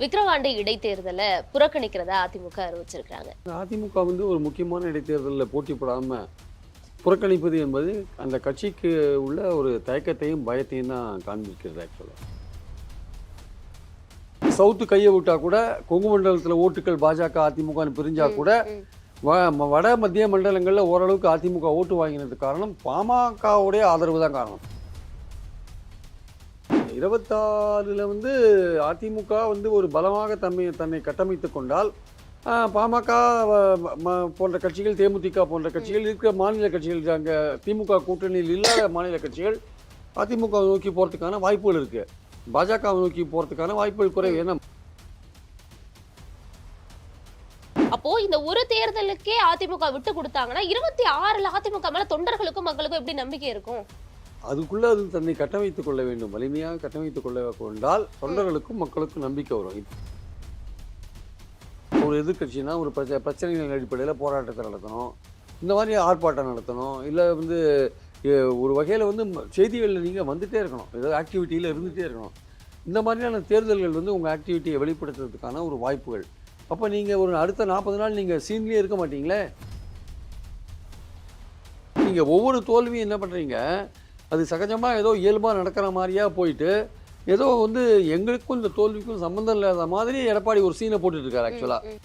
விக்கிரவாண்டி இடைத்தேர்தலை புறக்கணிக்கிறதா அதிமுக அறிவிச்சிருக்காங்க அதிமுக வந்து ஒரு முக்கியமான இடைத்தேர்தலில் போட்டி போடாமல் புறக்கணிப்பது என்பது அந்த கட்சிக்கு உள்ள ஒரு தயக்கத்தையும் பயத்தையும் தான் காண்பிக்கிறது ஆக்சுவலாக சவுத்து கையை விட்டா கூட கொங்கு மண்டலத்தில் ஓட்டுகள் பாஜக அதிமுகன்னு பிரிஞ்சா கூட. வ- வட மத்திய மண்டலங்களில் ஓரளவுக்கு அதிமுக ஓட்டு வாங்கினதுக்கு காரணம் பாமகவுடைய ஆதரவு தான் காரணம். இருபத்தாறில் வந்து அதிமுக வந்து ஒரு பலமாக தம்மை தன்னை கட்டமைத்து கொண்டால் பாமக போன்ற கட்சிகள் தேமுதிக போன்ற கட்சிகள் இருக்கிற மாநில கட்சிகள் அங்கே திமுக கூட்டணியில் இல்லாத மாநில கட்சிகள் அதிமுக நோக்கி போகிறதுக்கான வாய்ப்புகள் இருக்குது பாஜக நோக்கி போகிறதுக்கான வாய்ப்புகள் குறைவு. ஏன்னா அப்போ இந்த ஒரு தேர்தலுக்கே அதிமுக விட்டு கொடுத்தாங்கன்னா இருபத்தி ஆறுல அதிமுக மேல தொண்டர்களுக்கும் மக்களுக்கும் எப்படி நம்பிக்கை இருக்கும்? அதுக்குள்ளே அது தன்னை கட்டமைத்துக் கொள்ள வேண்டும். வலிமையாக கட்டமைத்துக் கொள்ள கொண்டால் தொண்டர்களுக்கும் மக்களுக்கும் நம்பிக்கை வரும். ஒரு எதிர்கட்சினா ஒரு பிரச்சனை பிரச்சனைகளின் அடிப்படையில் போராட்டத்தை நடத்தணும். இந்த மாதிரி ஆர்ப்பாட்டம் நடத்தணும். இல்லை வந்து ஒரு வகையில் வந்து ம- செய்திகளில் நீங்கள் வந்துகிட்டே இருக்கணும். ஏதாவது ஆக்டிவிட்டியில் இருந்துகிட்டே இருக்கணும். இந்த மாதிரியான தேர்தல்கள் வந்து உங்கள் ஆக்டிவிட்டியை வெளிப்படுத்துறதுக்கான ஒரு வாய்ப்புகள். அப்போ நீங்கள் ஒரு அடுத்த நாற்பது நாள் நீங்கள் சீன்லேயே இருக்க மாட்டீங்களே? நீங்கள் ஒவ்வொரு தோல்வியும் என்ன பண்ணுறீங்க அது சகஜமாக ஏதோ இயல்பாக நடக்கிற மாதிரியா போயிட்டு ஏதோ வந்து எங்களுக்கும் இந்த தோல்விக்கும் சம்மந்தம் இல்லாத மாதிரி எடப்பாடி ஒரு சீனை போட்டுட்டு இருக்காரு ஆக்சுவலாக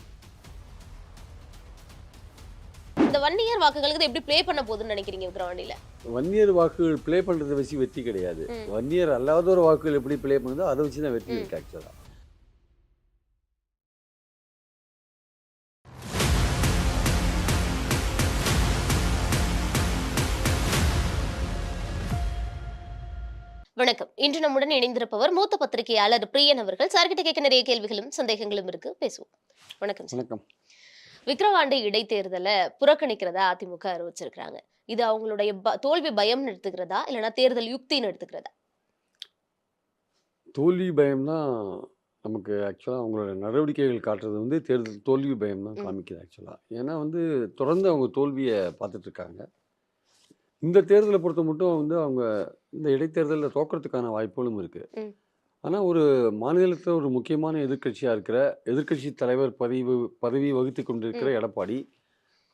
இந்த வன்னியர் வாக்குகளுக்கு இது எப்படி ப்ளே பண்ண போகுதுன்னு நினைக்கிறீங்க விக்கிரவாண்டியில வன்னியர் வாக்குகள் ப்ளே பண்ணுறதை வச்சு வெற்றி கிடையாது. ம். வன்னியர் அல்லாத ஒரு வாக்குகள் எப்படி ப்ளே பண்ணுதோ அதை வச்சு தான் வெற்றி இருக்கு ஆக்சுவலாக வணக்கம். இன்று நம்முடன் இணைந்திருப்பவர் மூத்த பத்திரிகையாளர் பிரியன் அவர்கள். சார்கிட்ட கேட்க நிறைய கேள்விகளும் சந்தேகங்களும் இருக்கு. பேசுவோம். வணக்கம் வணக்கம். விக்கிரவாண்டி இடைத்தேர்தலை புறக்கணிக்கிறதா அதிமுக அறிவிச்சிருக்காங்க இது அவங்களுடைய தோல்வி பயம்னு எடுத்துக்கிறதா இல்லைன்னா தேர்தல் யுக்தின்னு எடுத்துக்கிறதா தோல்வி பயம் தான் நமக்கு ஆக்சுவலாக அவங்களோட நடவடிக்கைகள் காட்டுறது வந்து தேர்தல் தோல்வி பயம் தான். காமிக்குது ஆக்சுவலாக ஏன்னா வந்து தொடர்ந்து அவங்க தோல்வியை பார்த்துட்டு இருக்காங்க. இந்த தேர்தலை பொறுத்த மட்டும் வந்து அவங்க இந்த இடைத்தேர்தலில் தோக்கிறதுக்கான வாய்ப்புகளும் இருக்குது ம். ஆனால் ஒரு மாநிலத்தில் ஒரு முக்கியமான எதிர்க்கட்சியாக இருக்கிற எதிர்க்கட்சி தலைவர் பதவி பதவி வகித்து கொண்டிருக்கிற எடப்பாடி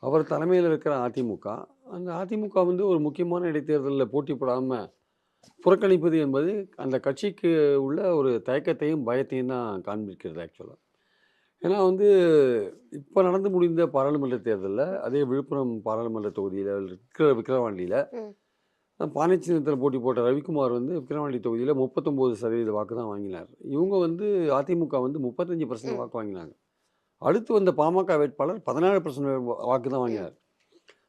அவர் தலைமையில் இருக்கிற அதிமுக அந்த அதிமுக வந்து ஒரு முக்கியமான இடைத்தேர்தலில் போட்டி போடாமல் புறக்கணிப்பது என்பது அந்த கட்சிக்கு உள்ள ஒரு தயக்கத்தையும் பயத்தையும் தான் காண்பிக்கிறது ஆக்சுவலாக ஏன்னா வந்து இப்போ நடந்து முடிந்த பாராளுமன்ற தேர்தலில் அதே விழுப்புரம் பாராளுமன்ற தொகுதியில் இருக்கிற விக்கிரவாண்டியில் ம். பானை சின்னத்தில் போட்டி போட்ட ரவிக்குமார் வந்து விக்கிரவாண்டி தொகுதியில் முப்பத்தொம்போது சதவீத வாக்கு தான் வாங்கினார் இவங்க வந்து அதிமுக வந்து முப்பத்தஞ்சு பர்சன்ட். வாக்கு வாங்கினாங்க அடுத்து வந்த பாமக வேட்பாளர் பதினாறு பர்சன்ட் வாக்கு தான் வாங்கினார்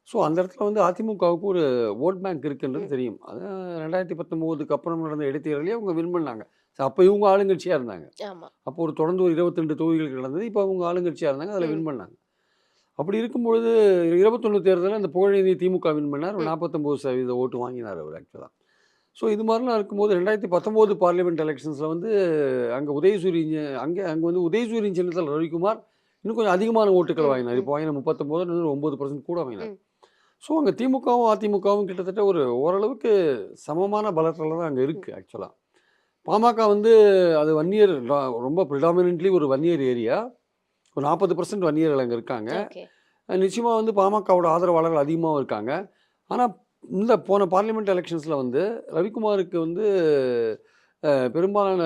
ஸோ அந்த இடத்துல வந்து அதிமுகவுக்கு ஒரு ஓட் பேங்க் இருக்குன்றது. தெரியும் அது ரெண்டாயிரத்தி பத்தொம்போதுக்கு அப்புறம் நடந்த இடைத்தேர்தலே அவங்க வின் பண்ணாங்க அப்போ இவங்க ஆளுங்கட்சியாக இருந்தாங்க. அப்போ ஒரு தொடர்ந்து ஒரு இருபத்திரெண்டு தொகுதிகள் நடந்தது இப்போ அவங்க ஆளுங்கட்சியாக இருந்தாங்க. அதில் வின் பண்ணாங்க. அப்படி இருக்கும்பொழுது இருபத்தொன்று தேர்தலில் அந்த புகழேந்தி திமுக வின் பண்ணார். நாற்பத்தொம்போது சதவீத ஓட்டு வாங்கினார் அவர் ஆக்சுவலாக ஸோ இது மாதிரிலாம் இருக்கும்போது ரெண்டாயிரத்தி பத்தொம்போது பார்லிமெண்ட் எலெக்ஷன்ஸில் வந்து அங்கே உதயசூரிய அங்கே அங்கே வந்து உதயசூரியன் சின்னத்தில் ரவிக்குமார் இன்னும் கொஞ்சம் அதிகமான ஓட்டுகள் வாங்கினார். இப்போ வாங்கின முப்பத்தொம்போது ஒம்பது பர்சன்ட் கூட வாங்கினார். ஸோ அங்கே திமுகவும் அதிமுகவும் கிட்டத்தட்ட ஒரு ஓரளவுக்கு சமமான பலத்தில் தான் அங்கே இருக்குது ஆக்சுவலாக பாமக வந்து அது வன்னியர் ரொம்ப ப்ரிடாமினென்ட்லி ஒரு வன்னியர் ஏரியா. ஒரு நாற்பது பர்சன்ட் வன்னியர்கள் அங்கே இருக்காங்க. நிச்சயமாக வந்து பாமகவோட ஆதரவாளர்கள் அதிகமாகவும் இருக்காங்க. ஆனால் இந்த போன பார்லிமெண்ட் எலெக்ஷன்ஸில் வந்து ரவிக்குமாருக்கு வந்து பெரும்பாலான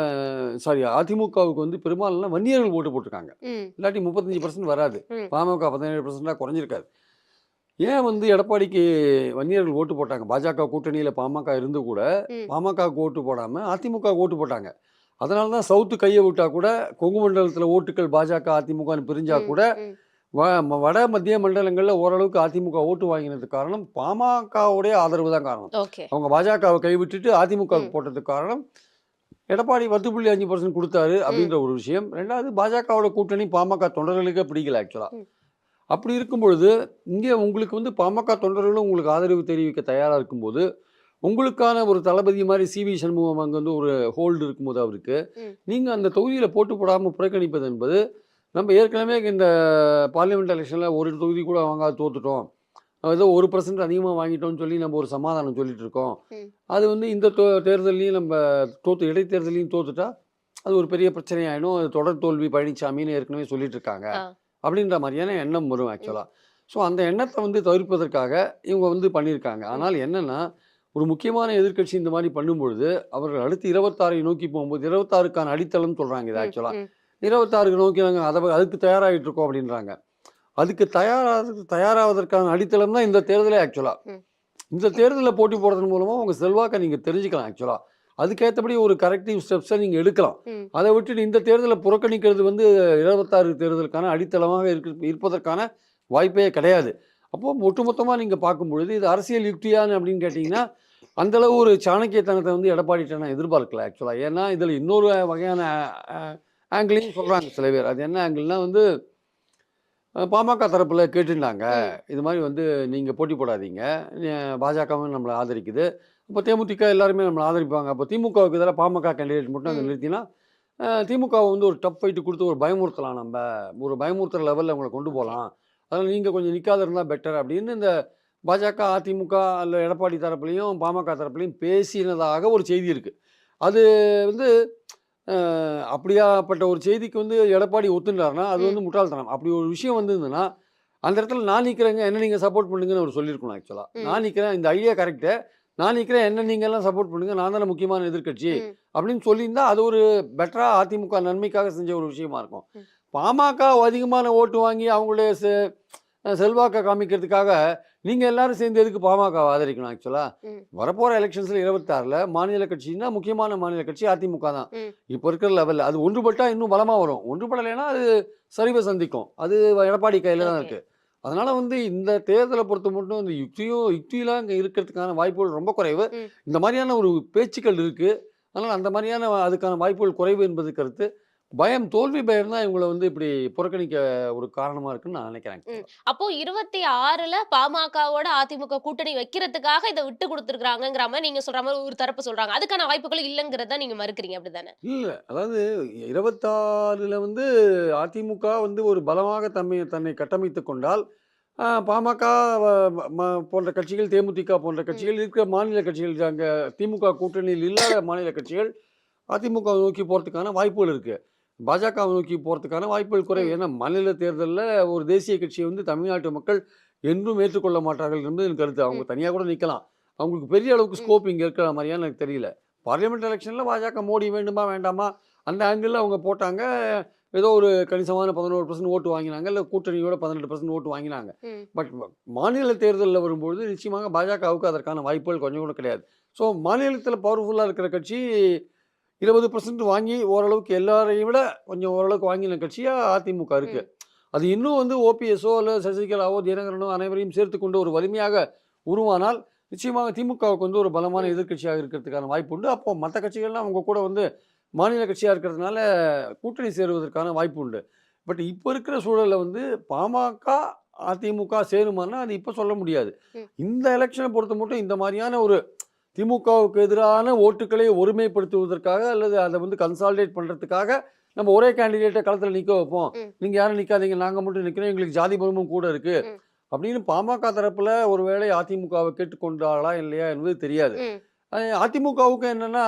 சாரி அதிமுகவுக்கு வந்து பெரும்பாலான வன்னியர்கள் ஓட்டு போட்டிருக்காங்க. இல்லாட்டி முப்பத்தஞ்சு பர்சன்ட் வராது. பாமக பதினேழு பர்சன்டாக குறைஞ்சிருக்காது. ஏன் வந்து எடப்பாடிக்கு வன்னியர்கள் ஓட்டு போட்டாங்க பாஜக கூட்டணியில் பாமக இருந்து கூட. பாமக ஓட்டு போடாமல் அதிமுக ஓட்டு போட்டாங்க அதனால தான் சவுத்து கையை விட்டா கூட கொங்கு மண்டலத்தில் ஓட்டுகள் பாஜக அதிமுகன்னு பிரிஞ்சா கூட. வ- வட மத்திய மண்டலங்களில் ஓரளவுக்கு அதிமுக ஓட்டு வாங்கினதுக்கு காரணம் பாமகவுடைய ஆதரவு தான் காரணம் அவங்க பாஜகவை கைவிட்டுட்டு அதிமுக. போட்டதுக்கு காரணம் எடப்பாடி பத்து புள்ளி அஞ்சு பர்சன்ட் கொடுத்தாரு அப்படின்ற ஒரு விஷயம் ரெண்டாவது பாஜகவோட கூட்டணி பாமக தொண்டர்களுக்கே பிடிக்கல ஆக்சுவலாக. அப்படி இருக்கும் பொழுது இங்கே உங்களுக்கு வந்து பாமக தொண்டர்களும் உங்களுக்கு ஆதரவு தெரிவிக்க தயாராக இருக்கும்போது உங்களுக்கான ஒரு தளபதி மாதிரி சி வி சண்முகம் அங்கே வந்து ஒரு ஹோல்டு இருக்கும்போது அவருக்கு. நீங்கள் அந்த தொகுதியில் போட்டு போடாமல் புறக்கணிப்பது என்பது நம்ம ஏற்கனவே இந்த பார்லிமெண்ட் எலெக்ஷனில் ஒரு தொகுதி கூட வாங்காத தோத்துட்டோம் ஏதோ ஒரு பர்சன்ட் அதிகமாக வாங்கிட்டோம்னு சொல்லி நம்ம ஒரு சமாதானம் சொல்லிட்டு இருக்கோம். அது வந்து இந்த தேர்தலையும் நம்ம தோத்து இடைத்தேர்தலையும் தோத்துட்டா அது ஒரு பெரிய பிரச்சனையாயிடும் அது தொடர் தோல்வி பழனிசாமின்னு ஏற்கனவே சொல்லிட்டு இருக்காங்க. அப்படின்ற மாதிரியான எண்ணம் வரும் ஆக்சுவலாக ஸோ அந்த எண்ணத்தை வந்து தவிர்ப்பதற்காக இவங்க வந்து பண்ணியிருக்காங்க. ஆனால் என்னன்னா ஒரு முக்கியமான எதிர்க்கட்சி இந்த மாதிரி பண்ணும்பொழுது அவர்கள் அடுத்து இருபத்தாறை நோக்கி போகும்போது இருபத்தாறுக்கான அடித்தளம் சொல்றாங்க இது ஆக்சுவலாக. இருபத்தாறுக்கு நோக்கி நாங்கள் அதை அதுக்கு தயாராகிட்டு இருக்கோம் அப்படின்றாங்க. அதுக்கு தயாராக தயாராவதற்கான அடித்தளம் தான் இந்த தேர்தலே ஆக்சுவலாக. இந்த தேர்தலில் போட்டி போடுறதன் மூலமாக உங்கள் செல்வாக்கை நீங்கள் தெரிஞ்சுக்கலாம் ஆக்சுவலாக அதுக்கேற்றபடி ஒரு கரெக்டிவ் ஸ்டெப்ஸை நீங்கள் எடுக்கலாம். அதை விட்டுட்டு இந்த தேர்தலை புறக்கணிக்கிறது வந்து இருபத்தாறு தேர்தலுக்கான அடித்தளமாக இருக்கு இருப்பதற்கான வாய்ப்பே கிடையாது. அப்போ ஒட்டுமொத்தமாக நீங்கள் பார்க்கும் பொழுது இது அரசியல் யுக்தியான்னு அப்படின்னு கேட்டிங்கன்னா அந்தளவு ஒரு சாணக்கியத்தனத்தை வந்து எடப்பாடிட்ட நான் எதிர்பார்க்கல ஆக்சுவலாக ஏன்னா இதில் இன்னொரு வகையான ஆங்கிளையும் சொல்கிறாங்க சில பேர். அது என்ன ஆங்கிள்னா வந்து பாமக தரப்பில் கேட்டுட்டாங்க இது மாதிரி வந்து நீங்கள் போட்டி போடாதீங்க. பாஜகவும் நம்மளை ஆதரிக்குது. அப்போ தேமுதிக எல்லாருமே நம்மளை ஆதரிப்பாங்க. அப்போ திமுகவுக்கு இதில் பாமக கேண்டிடேட் மட்டும் ம். நிறுத்தினா திமுகவை வந்து ஒரு டப் ஃபைட்டு கொடுத்து ஒரு பயமுறுத்தலாம் நம்ம. ஒரு பயமுறுத்துற லெவலில் அவங்களை கொண்டு போகலாம். அதனால் நீங்கள் கொஞ்சம் நிற்காத இருந்தால் பெட்டர் அப்படின்னு இந்த பாஜக அதிமுக அல்ல எடப்பாடி தரப்புலையும் பாமக தரப்புலையும் பேசினதாக ஒரு செய்தி இருக்குது அது வந்து அப்படியாப்பட்ட ஒரு செய்திக்கு வந்து எடப்பாடி ஒத்துண்டாருன்னா அது வந்து முட்டாள்தனம். அப்படி ஒரு விஷயம் வந்திருந்ததுன்னா அந்த இடத்துல நான் நிற்கிறேங்க என்ன நீங்கள் சப்போர்ட் பண்ணுங்கன்னு அவர் சொல்லியிருக்கணும் ஆக்சுவலாக. நான் நிற்கிறேன் இந்த ஐடியா கரெக்டு நான் நிற்கிறேன் என்ன நீங்கள் எல்லாம் சப்போர்ட் பண்ணுங்க நான் தானே முக்கியமான எதிர்க்கட்சி ம். அப்படின்னு சொல்லியிருந்தா அது ஒரு பெட்டராக அதிமுக நன்மைக்காக செஞ்ச ஒரு விஷயமா இருக்கும். பாமக அதிகமான ஓட்டு வாங்கி அவங்களுடைய செல்வாக்கை காமிக்கிறதுக்காக நீங்கள் எல்லாரும் சேர்ந்து எதுக்கு பாமக ஆதரிக்கணும் ஆக்சுவலாக. வரப்போகிற எலெக்ஷன்ஸில் இருபத்தாறில் மாநில கட்சின்னா முக்கியமான மாநில கட்சி அதிமுக தான். இப்போ இருக்கிற லெவலில் அது ஒன்றுபட்டால் இன்னும் பலமாக வரும் ஒன்றுபடலைன்னா அது சரிவை சந்திக்கும் அது எடப்பாடி கையில் தான். இருக்குது அதனால வந்து இந்த தேர்தலை பொறுத்த மட்டும் இந்த யுக்தியும் யுக்தியெலாம் இங்கே இருக்கிறதுக்கான வாய்ப்புகள் ரொம்ப குறைவு. இந்த மாதிரியான ஒரு பேச்சுக்கள் இருக்குது அதனால் அந்த மாதிரியான அதுக்கான வாய்ப்புகள் குறைவு என்பது கருத்து. பயம் தோல்வி பயம் தான் இவங்களை வந்து இப்படி புறக்கணிக்க ஒரு காரணமாக இருக்குன்னு நான் நினைக்கிறேன். அப்போ இருபத்தி ஆறுல பாமகவோட அதிமுக கூட்டணி வைக்கிறதுக்காக இதை விட்டு கொடுத்துருக்காங்கிற மாதிரி நீங்க சொல்ற மாதிரி ஒரு தரப்பு சொல்றாங்க. அதுக்கான வாய்ப்புகள் இல்லைங்கிறத நீங்க மறுக்கிறீங்க அப்படிதானே இல்லை. அதாவது இருபத்தாறில் வந்து அதிமுக வந்து ஒரு பலமாக தம்மை தன்னை கட்டமைத்து கொண்டால் பாமக போன்ற கட்சிகள் தேமுதிக போன்ற கட்சிகள் இருக்கிற மாநில கட்சிகள் அங்கே திமுக கூட்டணியில் இல்லாத மாநில கட்சிகள் அதிமுக நோக்கி போகிறதுக்கான வாய்ப்புகள் இருக்குது பாஜகவை நோக்கி போகிறதுக்கான வாய்ப்புகள் குறைவு. ஏன்னா மாநில தேர்தலில் ஒரு தேசிய கட்சியை வந்து தமிழ்நாட்டு மக்கள் என்றும் ஏற்றுக்கொள்ள மாட்டார்கள் என்பது என் கருத்து. அவங்க தனியாக கூட நிற்கலாம் அவங்களுக்கு பெரிய அளவுக்கு. ஸ்கோப் இங்கே இருக்கிற மாதிரியான எனக்கு தெரியல. பார்லிமெண்ட் எலெக்ஷனில் பாஜக மோடி வேண்டுமா வேண்டாமா? அந்த ஆங்கிளில் அவங்க போட்டாங்க. ஏதோ ஒரு கணிசமான பதினோரு பர்சன்ட் ஓட்டு வாங்கினாங்க. இல்லை கூட்டணியோட பதினெட்டு பர்சன்ட் ஓட்டு வாங்கினாங்க. பட் மாநில தேர்தலில் வரும்பொழுது நிச்சயமாக பாஜகவுக்கு அதற்கான வாய்ப்புகள் கொஞ்சம் கூட கிடையாது. ஸோ மாநிலத்தில் பவர்ஃபுல்லாக இருக்கிற கட்சி இருபது பர்சன்ட் வாங்கி ஓரளவுக்கு எல்லாரையும் விட கொஞ்சம் ஓரளவுக்கு வாங்கின கட்சியாக அதிமுக இருக்கு. அது இன்னும் வந்து ஓபிஎஸ்ஓ அல்ல சசிகலாவோ தினகரனோ அனைவரையும் சேர்த்து கொண்டு ஒரு வலிமையாக உருவானால் நிச்சயமாக திமுகவுக்கு வந்து ஒரு பலமான ம். எதிர்க்கட்சியாக இருக்கிறதுக்கான வாய்ப்பு உண்டு. அப்போ மற்ற கட்சிகள்லாம் அவங்க கூட வந்து மாநில கட்சியாக இருக்கிறதுனால கூட்டணி சேருவதற்கான வாய்ப்பு உண்டு. பட் இப்போ இருக்கிற சூழலில் வந்து பாமக அதிமுக சேருமானா அது இப்போ சொல்ல முடியாது. இந்த எலெக்ஷனை பொறுத்த மட்டும் இந்த மாதிரியான ஒரு திமுகவுக்கு எதிரான ஓட்டுக்களை ஒருமைப்படுத்துவதற்காக அல்லது அதை வந்து கன்சாலிடேட் பண்ணுறதுக்காக நம்ம ஒரே கேண்டிடேட்டை களத்தில் நிற்க வைப்போம். நீங்கள் யாரும் நிற்காதீங்க நாங்கள் மட்டும் நிற்கிறோம் எங்களுக்கு ஜாதி பலமும் கூட இருக்குது. அப்படின்னு பாமக தரப்பில் ஒருவேளை அதிமுகவை கேட்டுக்கொண்டாளா இல்லையா என்பது தெரியாது. அதிமுகவுக்கு என்னன்னா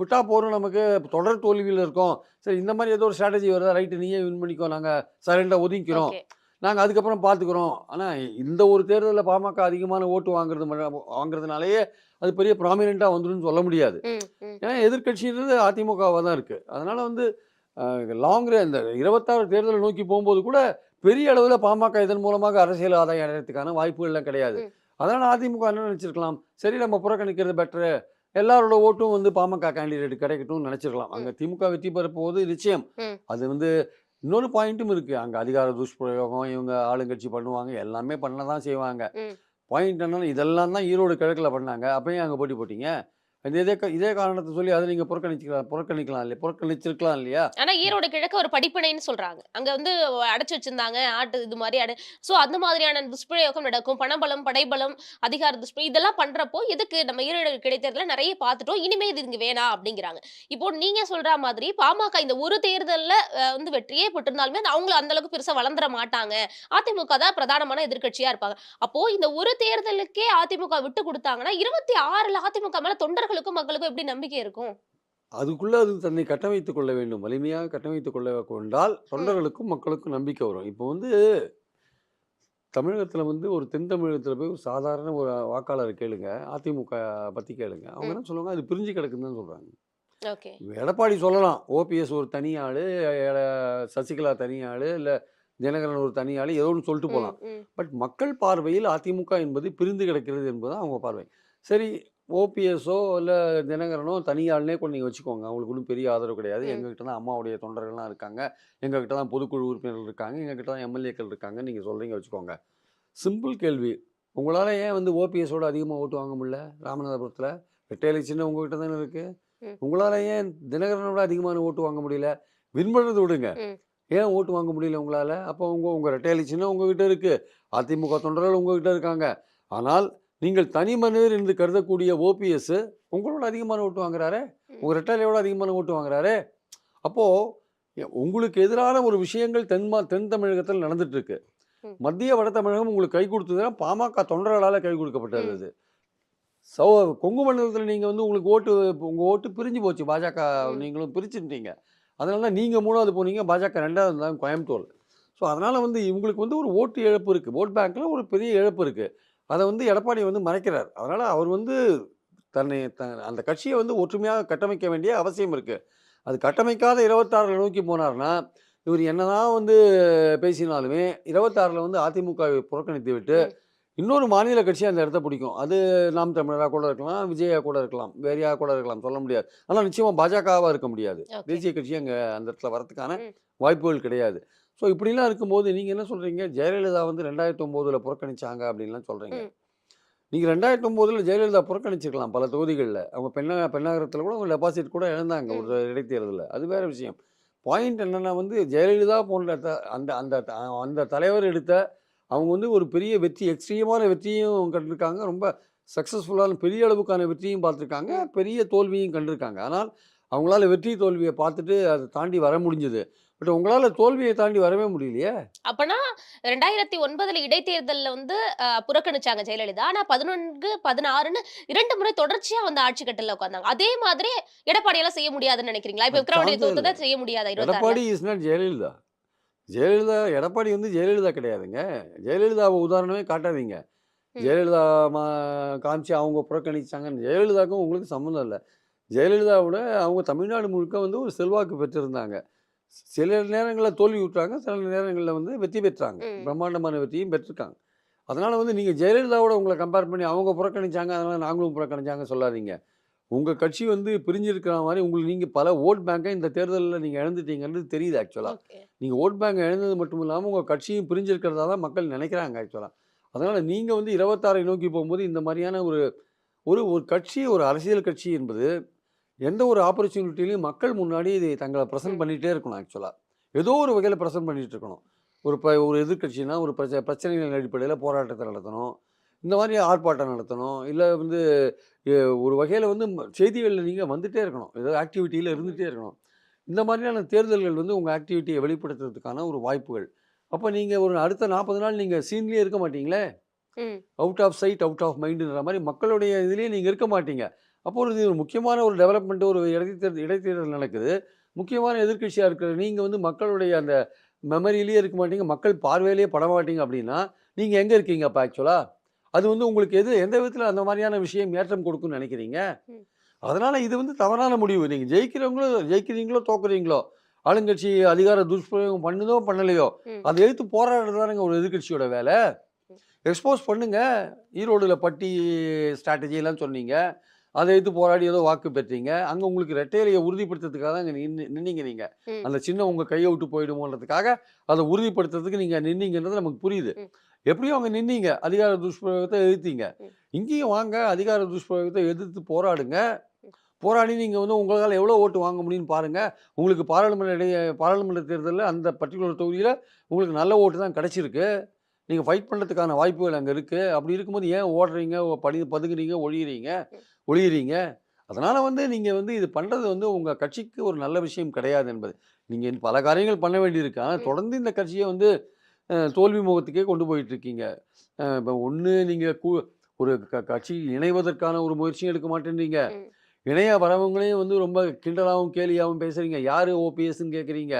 விட்டா போறோம் நமக்கு தொடர் தோல்வியில் இருக்கோம். சரி இந்த மாதிரி ஏதோ ஒரு ஸ்ட்ராட்டஜி வருதா? ரைட்டு நீயே வின் பண்ணிக்கோ. நாங்கள் சைலண்டாக ஒதுங்கிக்கிறோம். நாங்கள் அதுக்கப்புறம் பார்த்துக்குறோம். ஆனால் இந்த ஒரு தேர்தலில் பாமக அதிகமான ஓட்டு வாங்குறது வாங்குறதுனாலயே அது பெரிய ப்ராமினெண்ட்டாக வந்துடும் சொல்ல முடியாது. ஏன்னா எதிர்க்கட்சின்றது அதிமுகவாக தான் இருக்குது அதனால் வந்து லாங் இந்த இருபத்தாறு தேர்தலை நோக்கி போகும்போது கூட பெரிய அளவில் பாமக இதன் மூலமாக அரசியல் ஆதாயம் அடையிறதுக்கான வாய்ப்புகள்லாம் கிடையாது. அதனால் அதிமுக என்ன நினச்சிருக்கலாம்? சரி நம்ம புறக்கணிக்கிறது பெட்ரு எல்லாரோட ஓட்டும் வந்து பாமக கேண்டிடேட் கிடைக்கட்டும்னு நினச்சிருக்கலாம். அங்கே திமுக வெற்றி பெற போவது நிச்சயம். அது வந்து இன்னொரு பாயிண்ட்டும் இருக்குது அங்கே அதிகார துஷ்பிரயோகம் இவங்க ஆளுங்கட்சி பண்ணுவாங்க எல்லாமே பண்ண தான் செய்வாங்க. பாயிண்ட் என்னன்னா இதெல்லாம் தான் ஈரோடு கிழக்கில் பண்ணாங்க. அப்பயும் அங்கே போட்டி போட்டிங்க. அந்த இதே இதே காரணத்தை சொல்லி அதை நீங்கள் புறக்கணிச்சிக்கலாம் புறக்கணிக்கலாம் இல்லையா? புறக்கணிச்சிருக்கலாம் இல்லையா? ஆனா ஈரோடு கிழக்கு ஒரு படிப்பினைன்னு சொல்றாங்க. அங்க வந்து அடைச்சு வச்சிருந்தாங்க ஆட்டு இது மாதிரி அடை ஸோ அந்த மாதிரியான துஷ்பிரயோகம் நடக்கும். பணபலம் படைபலம் அதிகார துஷ்பிரயோகம் இதெல்லாம் பண்றப்போ எதுக்கு நம்ம ஈரோடு கிடைத்ததுல நிறைய பார்த்துட்டோம் இனிமே இது இங்க வேணாம் அப்படிங்கிறாங்க. இப்போ நீங்க சொல்ற மாதிரி பாமக இந்த ஒரு தேர்தல்ல வந்து வெற்றியே பெற்றிருந்தாலுமே அவங்களும் அவங்கள அந்த அளவுக்கு பெருசா வளர்ந்துட மாட்டாங்க. அதிமுக தான் பிரதானமான எதிர்கட்சியா இருப்பாங்க. அப்போ இந்த ஒரு தேர்தலுக்கே அதிமுக விட்டு கொடுத்தாங்கன்னா இருபத்தி ஆறுல அதிமுக மேல தொண்டர்களுக்கும் மக்களுக்கும் எப்படி நம்பிக்கை இருக்கும்? அதுக்குள்ள அது தன்னை கட்டமைத்துக் கொள்ள வேண்டும். வலிமையாக கட்டமைத்துக் கொள்ள கொண்டால் தொண்டர்களுக்கும் மக்களுக்கும் நம்பிக்கை வரும். இப்போ வந்து தமிழகத்துல வந்து ஒரு தென் தமிழகத்துல போய் ஒரு சாதாரண ஒரு வாக்காளர் கேளுங்க. அதிமுக பத்தி கேளுங்க. அவங்க. என்ன சொல்லுவாங்க? அது பிரிஞ்சு கிடக்குன்னு தான் சொல்றாங்க. ஓகே. எடப்பாடி சொல்லலாம். ஓபிஎஸ் ஒரு தனி ஆளு சசிகலா தனி ஆளு இல்ல தினகரன் ஒரு தனி ஆளு ஏதோ ஒன்று சொல்லிட்டு போகலாம் பட் மக்கள் பார்வையில் அதிமுக என்பது பிரிந்து கிடக்கிறது என்பது அவங்க பார்வை. சரி ஓபிஎஸ்ஸோ இல்லை தினகரனோ தனியாள்னே கூட நீங்கள் வச்சுக்கோங்க. அவங்களுக்கு ஒன்றும் பெரிய ஆதரவு கிடையாது. எங்ககிட்ட தான் அம்மாவுடைய தொண்டர்கள்லாம் இருக்காங்க. எங்ககிட்ட தான் பொதுக்குழு உறுப்பினர்கள் இருக்காங்க. எங்ககிட்ட தான் எம்எல்ஏக்கள் இருக்காங்க. நீங்கள் சொல்கிறீங்க வச்சுக்கோங்க. சிம்பிள் கேள்வி. உங்களால் ஏன் வந்து ஓபிஎஸோட அதிகமாக ஓட்டு வாங்க முடியல? ராமநாதபுரத்தில்? ரெட்டையிலை சின்ன உங்ககிட்ட தானே இருக்குது. உங்களால் ஏன் தினகரனோட அதிகமான ஓட்டு வாங்க முடியல? வின் பண்ணுறது விடுங்க. ஏன் ஓட்டு வாங்க முடியல உங்களால்? அப்போ உங்கள் உங்கள் ரெட்டையிலை சின்ன உங்ககிட்ட இருக்குது அதிமுக தொண்டர்கள் உங்ககிட்ட இருக்காங்க. ஆனால் நீங்கள் தனி மனிதர் என்று கருதக்கூடிய ஓபிஎஸ் உங்களோட அதிகமான ஓட்டு வாங்குறாரே? உங்கள் ரெட்டையிலையோட அதிகமான ஓட்டு வாங்குறாரே? அப்போது உங்களுக்கு எதிரான ஒரு விஷயங்கள் தென் மா தென் தமிழகத்தில் நடந்துட்டு இருக்கு ம். மத்திய வட தமிழகம் உங்களுக்கு கை கொடுத்ததுன்னா பாமக தொண்டர்களால் கை கொடுக்கப்பட்டது. அது. சௌ கொங்கு மண்டலத்தில் நீங்கள் வந்து உங்களுக்கு ஓட்டு உங்கள் ஓட்டு பிரிஞ்சு போச்சு. பாஜக. நீங்களும் பிரிச்சுட்டீங்க. அதனால தான் நீங்கள் மூணாவது போனீங்க பாஜக ரெண்டாவது இருந்தாங்க கோயம்புத்தூர். ஸோ அதனால் வந்து இவங்களுக்கு வந்து ஒரு ஓட்டு இழப்பு இருக்குது ஓட் பேங்க்கில் ஒரு பெரிய இழப்பு இருக்குது அதை வந்து எடப்பாடி வந்து மறைக்கிறார். அதனால் அவர் வந்து தன்னை த அந்த கட்சியை வந்து ஒற்றுமையாக கட்டமைக்க வேண்டிய அவசியம் இருக்குது அது கட்டமைக்காத இருபத்தாறில் நோக்கி போனார்னா இவர் என்னதான் வந்து பேசினாலுமே இருபத்தாறில் வந்து அதிமுகவை புறக்கணித்து விட்டு. இன்னொரு மாநில கட்சி அந்த இடத்த பிடிக்கும். அது நாம் தமிழராக கூட இருக்கலாம் விஜயா கூட இருக்கலாம் வேறையா கூட இருக்கலாம் சொல்ல முடியாது. ஆனால் நிச்சயமாக பாஜகவாக இருக்க முடியாது. தேசிய கட்சி அங்கே அந்த இடத்துல வரதுக்கான ம். வாய்ப்புகள் கிடையாது. ஸோ இப்படிலாம் இருக்கும்போது நீங்கள் என்ன சொல்கிறீங்க ஜெயலலிதா வந்து ரெண்டாயிரத்தி ஒம்போதில் புறக்கணிச்சாங்க அப்படின்லாம் சொல்கிறீங்க. நீங்கள் ரெண்டாயிரத்தி ஒம்போதில் ஜெயலலிதா புறக்கணிச்சிருக்கலாம் பல தொகுதிகளில். அவங்க பெண்ணா பெண்ணாகரத்தில் கூட அவங்க டெபாசிட் கூட இழந்தாங்க ஒரு இடைத்தேர்தலில். அது வேற விஷயம். பாயிண்ட் என்னன்னா வந்து ஜெயலலிதா போன்ற த- அந்த அந்த அந்த தலைவர் எடுத்த அவங்க வந்து ஒரு பெரிய வெற்றி எக்ஸ்ட்ரீமான வெற்றியும் கண்டிருக்காங்க. ரொம்ப சக்ஸஸ்ஃபுல்லான பெரிய அளவுக்கான வெற்றியும் பார்த்துருக்காங்க. பெரிய தோல்வியும் கண்டிருக்காங்க. ஆனால் அவங்களால வெற்றி தோல்வியை பார்த்துட்டு அதை தாண்டி வர முடிஞ்சது. பட் உங்களால தோல்வியை தாண்டி வரவே முடியலையே? அப்பனா ரெண்டாயிரத்தி ஒன்பதுல இடைத்தேர்தல்ல வந்து புறக்கணிச்சாங்க ஜெயலலிதா. ஆனா பதினொன்று பதினாறுன்னு இரண்டு முறை தொடர்ச்சியா வந்து ஆட்சி கட்டல உட்கார்ந்தாங்க அதே மாதிரி எடப்பாடியால செய்ய முடியாதுன்னு நினைக்கிறீங்களா? இப்ப சான்ஸே தோத்துதான் செய்ய முடியாதா எடப்பாடி இஸ் நாட் ஜெயலலிதா. ஜெயலலிதா எடப்பாடி வந்து ஜெயலலிதா கிடையாதுங்க. ஜெயலலிதாவை உதாரணமே காட்டாதீங்க. ஜெயலலிதா மா காமிச்சு அவங்க புறக்கணிச்சாங்க ஜெயலலிதாவுக்கும் உங்களுக்கு சம்மந்தம் இல்லை. ஜெயலலிதாவோட அவங்க தமிழ்நாடு முழுக்க வந்து ஒரு செல்வாக்கு பெற்றிருந்தாங்க. சில நேரங்களில் தோல்வி விட்டாங்க சில நேரங்களில் வந்து வெற்றி பெற்றாங்க. பிரம்மாண்டமான வெற்றியும் பெற்றிருக்காங்க. அதனால் வந்து நீங்கள் ஜெயலலிதாவோட உங்களை கம்பேர் பண்ணி அவங்க புறக்கணிச்சாங்க அதனால் நாங்களும் புறக்கணிச்சாங்க சொல்லாதீங்க. உங்கள் கட்சி வந்து பிரிஞ்சிருக்கிற மாதிரி உங்களுக்கு நீங்கள் பல ஓட் பேங்கை இந்த தேர்தலில் நீங்கள் இழந்துட்டீங்கன்றது தெரியுது ஆக்சுவலாக நீங்கள் ஓட் பேங்க் இழந்தது மட்டும் இல்லாமல் உங்கள் கட்சியும் பிரிஞ்சிருக்கிறதா தான் மக்கள் நினைக்கிறாங்க ஆக்சுவலாக அதனால் நீங்கள் வந்து இருபத்தாறை நோக்கி போகும்போது இந்த மாதிரியான ஒரு ஒரு ஒரு கட்சி ஒரு அரசியல் கட்சி என்பது எந்த ஒரு ஆப்பர்ச்சுனிட்டிலையும் மக்கள் முன்னாடி இதை தங்களை ப்ரெசென்ட். பண்ணிகிட்டே இருக்கணும் ஆக்சுவலாக ஏதோ ஒரு வகையில் ப்ரெசென்ட் பண்ணிட்டு இருக்கணும். ஒரு ப ஒரு எதிர்க்கட்சினா ஒரு பிரச்ச பிரச்சனைகளின் அடிப்படையில் போராட்டத்தை நடத்தணும். இந்த மாதிரி ஆர்ப்பாட்டம் நடத்தணும். இல்லை வந்து ஒரு வகையில் வந்து செய்திகளில் நீங்கள் வந்துட்டே இருக்கணும். ஏதோ ஆக்டிவிட்டியில் இருந்துகிட்டே இருக்கணும். இந்த மாதிரியான தேர்தல்கள் வந்து உங்கள் ஆக்டிவிட்டியை வெளிப்படுத்துறதுக்கான ஒரு வாய்ப்புகள். அப்போ நீங்கள் ஒரு அடுத்த நாற்பது நாள் நீங்கள் சீன்லேயே இருக்க மாட்டீங்களே? Out of sight out of மைண்டுன்ற மாதிரி மக்களுடைய இதுலேயே நீங்கள் இருக்க மாட்டீங்க. அப்போ ஒரு இது ஒரு முக்கியமான ஒரு டெவலப்மெண்ட் ஒரு இடைத்தேர்தல் இடைத்தேர்தல் நடக்குது. முக்கியமான எதிர்க்கட்சியாக இருக்கிற நீங்கள் வந்து மக்களுடைய அந்த மெமரியிலேயே இருக்க மாட்டீங்க. மக்கள் பார்வையிலேயே பட மாட்டீங்க அப்படின்னா நீங்கள் எங்கே இருக்கீங்க அப்போ ஆக்சுவலாக அது வந்து உங்களுக்கு எது எந்த விதத்தில் அந்த மாதிரியான விஷயம் ஏற்றம் கொடுக்கும்னு நினைக்கிறீங்க. அதனால் இது வந்து தவறான முடிவு. நீங்கள் ஜெயிக்கிறவங்களோ ஜெயிக்கிறீங்களோ தோக்குறீங்களோ ஆளுங்கட்சி அதிகார துஷ்பிரயோகம் பண்ணுதோ பண்ணலையோ. அதை எடுத்து போராடுறதானுங்க ஒரு எதிர்க்கட்சியோட வேலை. எக்ஸ்போஸ் பண்ணுங்க. ஈரோடுல பட்டி எல்லாம் சொன்னீங்க. அதை எடுத்து போராடி ஏதோ வாக்கு பெற்றீங்க. அங்கே உங்களுக்கு ரெட்டையிலையை உறுதிப்படுத்துறதுக்காக தான் அங்கே நின்று நின்னீங்க நீங்கள். அந்த சின்ன உங்கள் கையை விட்டு போயிடுமோன்றதுக்காக அதை உறுதிப்படுத்துறதுக்கு நீங்கள் நின்னீங்கன்றது நமக்கு புரியுது. எப்படியும் அவங்க நின்னீங்க. அதிகார துஷ்பிரயோகத்தை எதிர்த்தீங்க. இங்கேயும் வாங்க அதிகார துஷ்பிரயோகத்தை எதிர்த்து போராடுங்க. போராடி நீங்கள் வந்து உங்களால் எவ்வளோ ஓட்டு வாங்க முடியும்னு பாருங்கள் உங்களுக்கு பாராளுமன்ற இடைய பாராளுமன்ற தேர்தலில் அந்த பர்டிகுலர் தொகுதியில் உங்களுக்கு நல்ல ஓட்டு தான் கிடச்சிருக்கு. நீங்கள் ஃபைட் பண்ணுறதுக்கான வாய்ப்புகள் அங்கே இருக்குது அப்படி இருக்கும்போது ஏன் ஓடுறீங்க? படி பதுங்குறீங்க? ஒழியிறீங்க? ஒழியிறீங்க? அதனால் வந்து நீங்கள் வந்து இது பண்ணுறது வந்து உங்கள் கட்சிக்கு ஒரு நல்ல விஷயம் கிடையாது என்பது. நீங்கள் பல காரியங்கள் பண்ண வேண்டியிருக்கு. ஆனால். தொடர்ந்து இந்த கட்சியை வந்து தோல்வி முகத்துக்கே கொண்டு போயிட்டு இருக்கீங்க இப்போ ஒன்று நீங்கள் கூ ஒரு க கட்சி இணைவதற்கான ஒரு முயற்சியும் எடுக்க மாட்டேன்றீங்க. இணைய வரவங்களையும் வந்து ரொம்ப கிண்டலாகவும் கேலியாகவும் பேசுறீங்க. யாரு ஓபிஎஸ்ன்னு கேட்குறீங்க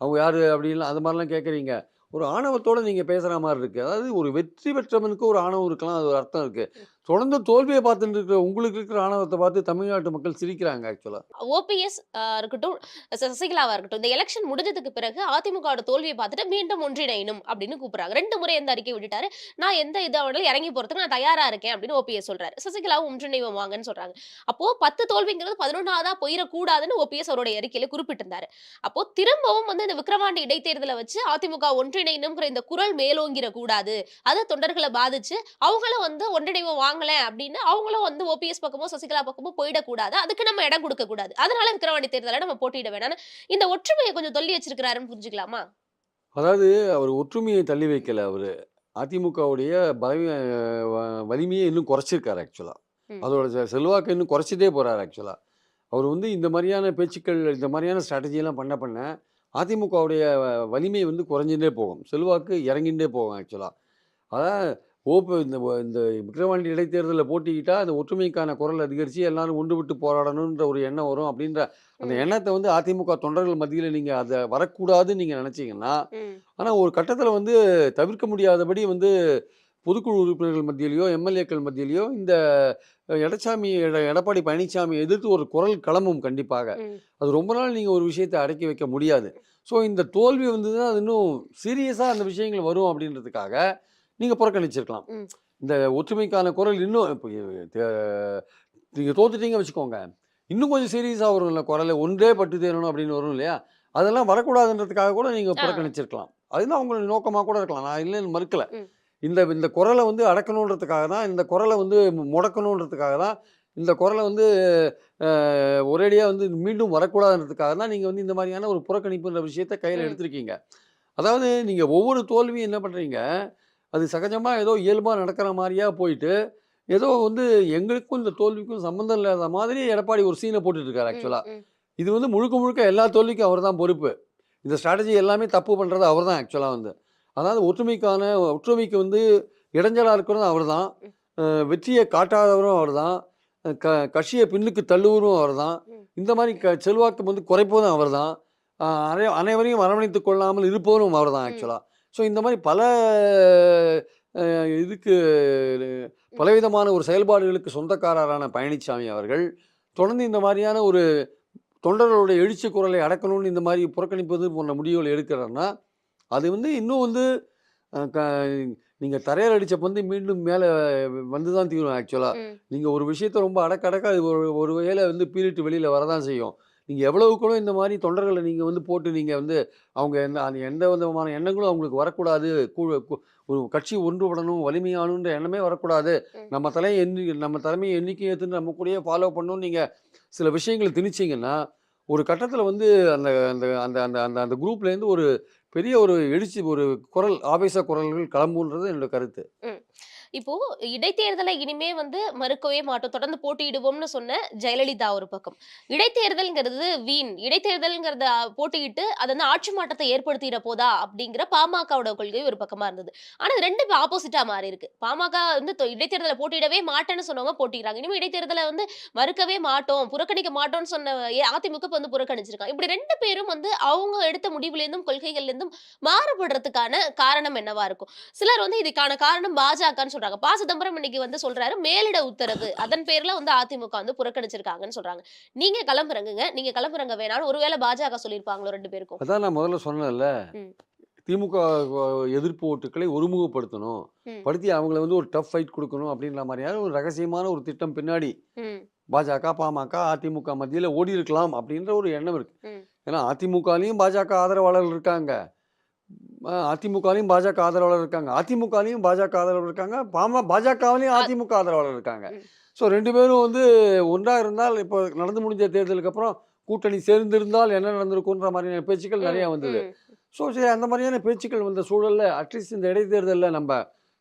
அவங்க யாரு? அப்படின்லாம் அது மாதிரிலாம் கேட்குறீங்க ஒரு ஆணவத்தோடு நீங்கள் பேசுகிற மாதிரி இருக்குது அதாவது ஒரு வெற்றி பெற்றவனுக்கு ஒரு ஆணவம் இருக்கலாம் அது ஒரு அர்த்தம் இருக்குது தொடர்ந்து தோல்வியை பார்த்துட்டு இருக்கிற உங்களுக்கு இருக்கிற ஆணவத்தை பார்த்து தமிழ்நாட்டு மக்கள் சிரிக்கிறாங்க ஆக்சுவலா ஓபிஎஸ் இருக்கட்டும் சசிகலாவா இருக்கட்டும் இந்த எலெக்ஷன் முடிஞ்சதுக்கு பிறகு அதிமுகவோட தோல்வியை பார்த்துட்டு மீண்டும் ஒன்றிணையணும் அப்படின்னு கூப்பிடுறாங்க. ரெண்டு முறை எந்த அறிக்கை விட்டுட்டாரு. நான் எந்த இதாவோட இறங்கி போறதுக்கு நான் தயாரா இருக்கேன் அப்படின்னு ஓபிஎஸ் சொல்றாரு. சசிகலாவும் ஒன்றிணைவோம் வாங்கன்னு சொல்றாங்க. அப்போ பத்து தோல்விங்கிறது பதினொன்னாவதா போயிடக்கூடாதுன்னு ஓபிஎஸ் அவருடைய அறிக்கையில குறிப்பிட்டிருந்தாரு. அப்போ திரும்பவும் வந்து இந்த விக்ரவாண்டி இடைத்தேர்தலை வச்சு அதிமுக ஒன்றிணையணுங்கிற இந்த குரல் மேலோங்கிட கூடாது அதை தொண்டர்களை பாதிச்சு அவங்களும் வந்து ஒன்றிணைவோம் வாங்கல அப்படின்னு அவங்களும் வந்து ஓபிஎஸ் பக்கமோ சசிகலா பக்கமோ போயிடக்கூடாது. அதுக்கு நம்ம இடம் கொடுக்க கூடாது அதனால விக்கிரவாண்டி தேர்தலை நம்ம போட்டியிட வேணாம்னு இந்த ஒற்றுமையை கொஞ்சம் சொல்லி வச்சிருக்கிறாருன்னு புரிஞ்சுக்கலாமா? அதாவது அவர் ஒற்றுமையை தள்ளி வைக்கல அவர். அதிமுகவுடைய பலவி வலிமையை இன்னும் குறைச்சிருக்காரு ஆக்சுவலாக ம். அதோட செல்வாக்கை இன்னும் குறைச்சிட்டே போறாரு ஆக்சுவலாக அவர் வந்து இந்த மாதிரியான பேச்சுக்கள் இந்த மாதிரியான எல்லாம் பண்ண பண்ண அதிமுகவுடைய வலிமை வந்து குறைஞ்சிட்டே போகும். செல்வாக்கு இறங்கிட்டே போகும் ஆக்சுவலாக அதான் ஓப்பு இந்த இந்த விக்கிரவாண்டி இடைத்தேர்தலில் போட்டிக்கிட்டா அந்த ஒற்றுமைக்கான குரல் அதிகரித்து எல்லாரும் ஒன்று விட்டு போராடணுன்ற ஒரு எண்ணம் வரும் அப்படின்ற அந்த. எண்ணத்தை வந்து அதிமுக தொண்டர்கள் மத்தியில் நீங்கள் அதை வரக்கூடாதுன்னு நீங்கள் நினச்சிங்கன்னா. ஆனால் ஒரு கட்டத்தில் வந்து தவிர்க்க முடியாதபடி வந்து பொதுக்குழு உறுப்பினர்கள் மத்தியிலையோ எம்எல்ஏக்கள் மத்தியிலையோ இந்த எடச்சாமி எட- எடப்பாடி பழனிசாமி எதிர்த்து ஒரு குரல் கிளம்பும் கண்டிப்பாக. அது ரொம்ப நாள் நீங்கள் ஒரு விஷயத்தை அடக்கி வைக்க முடியாது ஸோ இந்த தோல்வி வந்ததுன்னா அது இன்னும் சீரியஸாக அந்த விஷயங்கள் வரும் அப்படின்றதுக்காக நீங்கள் புறக்கணிச்சிருக்கலாம். இந்த ஒற்றுமைக்கான குரல் இன்னும் இப்போ நீங்கள் தோத்துட்டீங்க வச்சுக்கோங்க. இன்னும் கொஞ்சம் சீரியஸாக வரும் இல்லை குரலை. ஒன்றே பட்டு தேரணும் அப்படின்னு வரும் இல்லையா? அதெல்லாம் வரக்கூடாதுன்றதுக்காக கூட நீங்கள். புறக்கணிச்சிருக்கலாம். அதுதான் உங்களோட நோக்கமாக கூட இருக்கலாம். நான் இல்லைன்னு மறுக்கல. இந்த இந்த குரலை வந்து அடக்கணுன்றதுக்காக தான் இந்த குரலை வந்து முடக்கணுன்றதுக்காக தான் இந்த குரலை வந்து ஒரேடியாக வந்து மீண்டும் வரக்கூடாதுன்றதுக்காக தான் நீங்கள் வந்து இந்த மாதிரியான ஒரு புறக்கணிப்புன்ற விஷயத்தை கையில். எடுத்திருக்கீங்க. அதாவது நீங்கள் ஒவ்வொரு தோல்வியும் என்ன பண்ணுறீங்க அது சகஜமாக ஏதோ இயல்பாக நடக்கிற மாதிரியா போயிட்டு ஏதோ வந்து எங்களுக்கும் இந்த தோல்விக்கும் சம்மந்தம் இல்லாத மாதிரி எடப்பாடி ஒரு சீனை போட்டுட்டு இருக்காரு ஆக்சுவலாக. இது வந்து முழுக்க முழுக்க எல்லா தோல்விக்கும் அவர் தான் பொறுப்பு. இந்த ஸ்ட்ராட்டஜி எல்லாமே தப்பு பண்ணுறது அவர் தான் ஆக்சுவலாக வந்து. அதாவது ஒற்றுமைக்கான ஒற்றுமைக்கு வந்து இடைஞ்சலாக இருக்கிறதும் அவர் தான் வெற்றியை காட்டாதவரும் அவர் தான் க கட்சியை பின்னுக்கு தள்ளுவரும் அவர் தான். இந்த மாதிரி க செல்வாக்கு வந்து குறைப்பதும் அவர் தான் அனை அனைவரையும் அரவணைத்துக் கொள்ளாமல் இருப்பவரும் அவர் தான். ஆக்சுவலாக ஸோ இந்த மாதிரி பல இதுக்கு பலவிதமான ஒரு செயல்பாடுகளுக்கு சொந்தக்காரரான பழனிசாமி அவர்கள் தொடர்ந்து இந்த மாதிரியான ஒரு தொண்டர்களுடைய எழுச்சி குரலை அடக்கணும்னு இந்த மாதிரி புறக்கணிப்பது போன்ற முடிவுகள் எடுக்கிறாருன்னா அது வந்து இன்னும் வந்து க நீங்கள் தரையில் அடித்த பந்து மீண்டும் மேலே வந்து தான் தீரும் ஆக்சுவலாக. நீங்கள் ஒரு விஷயத்தை ரொம்ப அடக்க அடக்க அது ஒரு ஒரு வேளை வந்து பீறிட்டு வெளியில் வரதான் செய்யும். நீங்கள் எவ்வளவுக்குள்ள இந்த மாதிரி தொண்டர்களை நீங்கள் வந்து போட்டு நீங்கள் வந்து அவங்க எந்த அந்த எந்த விதமான எண்ணங்களும் அவங்களுக்கு வரக்கூடாது. ஒரு கட்சி ஒன்றுபடணும் வலிமையானுன்ற எண்ணமே வரக்கூடாது. நம்ம தலை எண்ணி நம்ம தலைமையை எண்ணிக்கை எடுத்து நம்ம கூடயே ஃபாலோ பண்ணணும்னு நீங்கள் சில விஷயங்களை திணிச்சிங்கன்னா ஒரு கட்டத்தில் வந்து அந்த அந்த அந்த அந்த அந்த அந்த குரூப்லேருந்து ஒரு பெரிய ஒரு எழுச்சி ஒரு குரல் ஆவேச குரல்கள் கிளம்புன்றது என்னோட கருத்து. இப்போ இடைத்தேர்தலை இனிமே வந்து மறுக்கவே மாட்டோம். தொடர்ந்து போட்டியிடுவோம்னு சொன்ன ஜெயலலிதா ஒரு பக்கம். இடைத்தேர்தல்ங்கிறது வீண். இடைத்தேர்தல்ங்கிறத போட்டியிட்டு அது வந்து ஆட்சி மாற்றத்தை ஏற்படுத்திட போதா அப்படிங்கிற பாமகவோட கொள்கை ஒரு பக்கமா இருந்தது. ஆனா ரெண்டு ஆப்போசிட்டா மாறி இருக்கு. பாமக வந்து இடைத்தேர்தலை போட்டியிடவே மாட்டேன்னு சொன்னவங்க போட்டிடுறாங்க இனிமே இடைத்தேர்தலை வந்து மறுக்கவே மாட்டோம் புறக்கணிக்க மாட்டோம்னு சொன்ன அதிமுக வந்து புறக்கணிச்சிருக்காங்க. இப்படி ரெண்டு பேரும் வந்து அவங்க எடுத்த முடிவுலேருந்தும் கொள்கைகள்லேருந்தும் மாறுபடுறதுக்கான காரணம் என்னவா இருக்கும்? சிலர் வந்து இதுக்கான காரணம் பாஜகன்னு சொல்றாங்க. ப. சிதம்பரம் இன்னைக்கு வந்து சொல்றாரு மேலிட உத்தரவு. அதன் பேர்ல வந்து அதிமுக வந்து புறக்கணிச்சிருக்காங்கன்னு சொல்றாங்க. நீங்க கிளம்புறங்க நீங்க கிளம்புறங்க வேணாலும். ஒருவேளை பாஜக சொல்லியிருப்பாங்களோ ரெண்டு பேருக்கும். அதான் நான் முதல்ல சொன்னேன்ல. திமுக எதிர்ப்பு ஓட்டுக்களை ஒருமுகப்படுத்தணும். படுத்தி அவங்கள வந்து ஒரு டஃப் ஃபைட் கொடுக்கணும் அப்படின்ற மாதிரியான ஒரு ரகசியமான ஒரு திட்டம் பின்னாடி பாஜக பாமக அதிமுக மத்தியில் ஓடி இருக்கலாம் அப்படின்ற ஒரு எண்ணம் இருக்கு. ஏன்னா அதிமுகலையும் பாஜக ஆதரவாளர்கள் இருக்காங்க. அதிமுகலையும் பாஜக ஆதரவாளர் இருக்காங்க அதிமுகலையும் பாஜக ஆதரவாளர் இருக்காங்க பாம பாஜகவிலையும் அதிமுக ஆதரவாளர் இருக்காங்க. ஸோ ரெண்டு பேரும் வந்து ஒன்றா இருந்தால் இப்போ நடந்து முடிஞ்ச தேர்தலுக்கு அப்புறம் கூட்டணி சேர்ந்திருந்தால் என்ன நடந்திருக்குன்ற மாதிரியான பேச்சுக்கள் நிறைய வந்தது ஸோ சரி அந்த மாதிரியான பேச்சுக்கள் வந்த சூழலில் அட்லீஸ்ட் இந்த இடைத்தேர்தலில் நம்ம